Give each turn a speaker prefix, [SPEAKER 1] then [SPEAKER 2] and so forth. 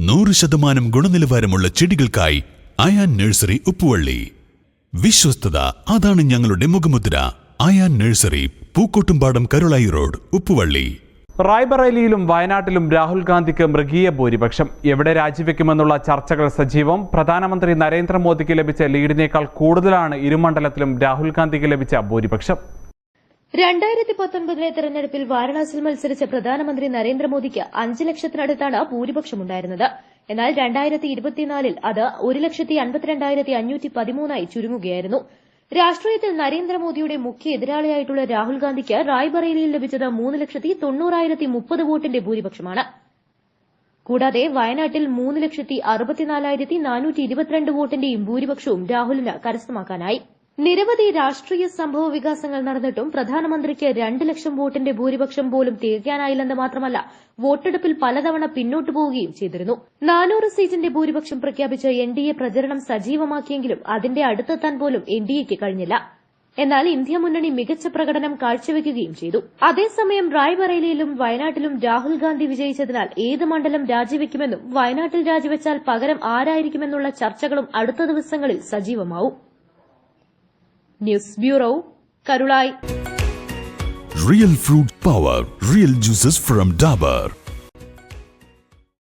[SPEAKER 1] നൂറ് ശതമാനം ഗുണനിലവാരമുള്ള ചെടികൾക്കായി അയാൻ നഴ്സറി ഉപ്പുവള്ളി. വിശ്വസ്തത അതാണ് ഞങ്ങളുടെ മുഖമുദ്ര. Ayan nursery Pookkottumpadam Karulai road Uppuvalli.
[SPEAKER 2] റായ്ബറേലിയിലും വയനാട്ടിലും രാഹുൽ ഗാന്ധിക്ക് മൃഗീയ ഭൂരിപക്ഷം. എവിടെ രാജിവെക്കുമെന്നുള്ള ചർച്ചകൾ സജീവം. പ്രധാനമന്ത്രി നരേന്ദ്രമോദിക്ക് ലഭിച്ച ലീഡിനേക്കാൾ കൂടുതലാണ് ഇരുമണ്ഡലത്തിലും രാഹുൽ ഗാന്ധിക്ക് ലഭിച്ച ഭൂരിപക്ഷം.
[SPEAKER 3] രണ്ടായിരത്തി പത്തൊൻപതിലെ തെരഞ്ഞെടുപ്പിൽ വാരണാസിയിൽ മത്സരിച്ച പ്രധാനമന്ത്രി നരേന്ദ്രമോദിക്ക് അഞ്ച് ലക്ഷത്തിനടുത്താണ് ഭൂരിപക്ഷമുണ്ടായിരുന്നത്. എന്നാൽ രണ്ടായിരത്തി ഇരുപത്തിനാലിൽ അത് ഒരു ലക്ഷത്തി അൻപത്തിരണ്ടായിരത്തി അഞ്ഞൂറ്റി പതിമൂന്നായി ചുരുങ്ങുകയായിരുന്നു. രാഷ്ട്രീയത്തിൽ നരേന്ദ്രമോദിയുടെ മുഖ്യ എതിരാളിയായിട്ടുള്ള രാഹുൽ ഗാന്ധിക്ക് റായ്ബറേലിയിൽ ലഭിച്ചത് മൂന്ന് ലക്ഷത്തി തൊണ്ണൂറായിരത്തി മുപ്പത് വോട്ടിന്റെ ഭൂരിപക്ഷമാണ്. കൂടാതെ വയനാട്ടിൽ മൂന്ന് ലക്ഷത്തി അറുപത്തിനാലായിരത്തി നാനൂറ്റി ഇരുപത്തിരണ്ട് വോട്ടിന്റെയും ഭൂരിപക്ഷവും രാഹുലിന് കരസ്ഥമാക്കാനായി. നിരവധി രാഷ്ട്രീയ സംഭവ വികാസങ്ങൾ നടന്നിട്ടും പ്രധാനമന്ത്രിക്ക് രണ്ട് ലക്ഷം വോട്ടിന്റെ ഭൂരിപക്ഷം പോലും തികയ്ക്കാനായില്ലെന്ന് മാത്രമല്ല വോട്ടെടുപ്പിൽ പലതവണ പിന്നോട്ടു പോവുകയും ചെയ്തിരുന്നു. നാനൂറ് സീറ്റിന്റെ ഭൂരിപക്ഷം പ്രഖ്യാപിച്ച് എൻഡിഎ പ്രചരണം സജീവമാക്കിയെങ്കിലും അതിന്റെ അടുത്തെത്താൻ പോലും എൻഡിഎക്ക് കഴിഞ്ഞില്ല. എന്നാൽ ഇന്ത്യ മുന്നണി മികച്ച പ്രകടനം കാഴ്ചവെക്കുകയും ചെയ്തു. അതേസമയം റായ്ബറേലിയിലും വയനാട്ടിലും രാഹുൽ ഗാന്ധി വിജയിച്ചതിനാൽ ഏത് മണ്ഡലം രാജിവെക്കുമെന്നും വയനാട്ടിൽ രാജിവെച്ചാൽ പകരം ആരായിരിക്കുമെന്നുള്ള ചർച്ചകളും അടുത്ത ദിവസങ്ങളിൽ സജീവമാവും. News bureau Karulai.
[SPEAKER 1] Real fruit power real juices from Dabur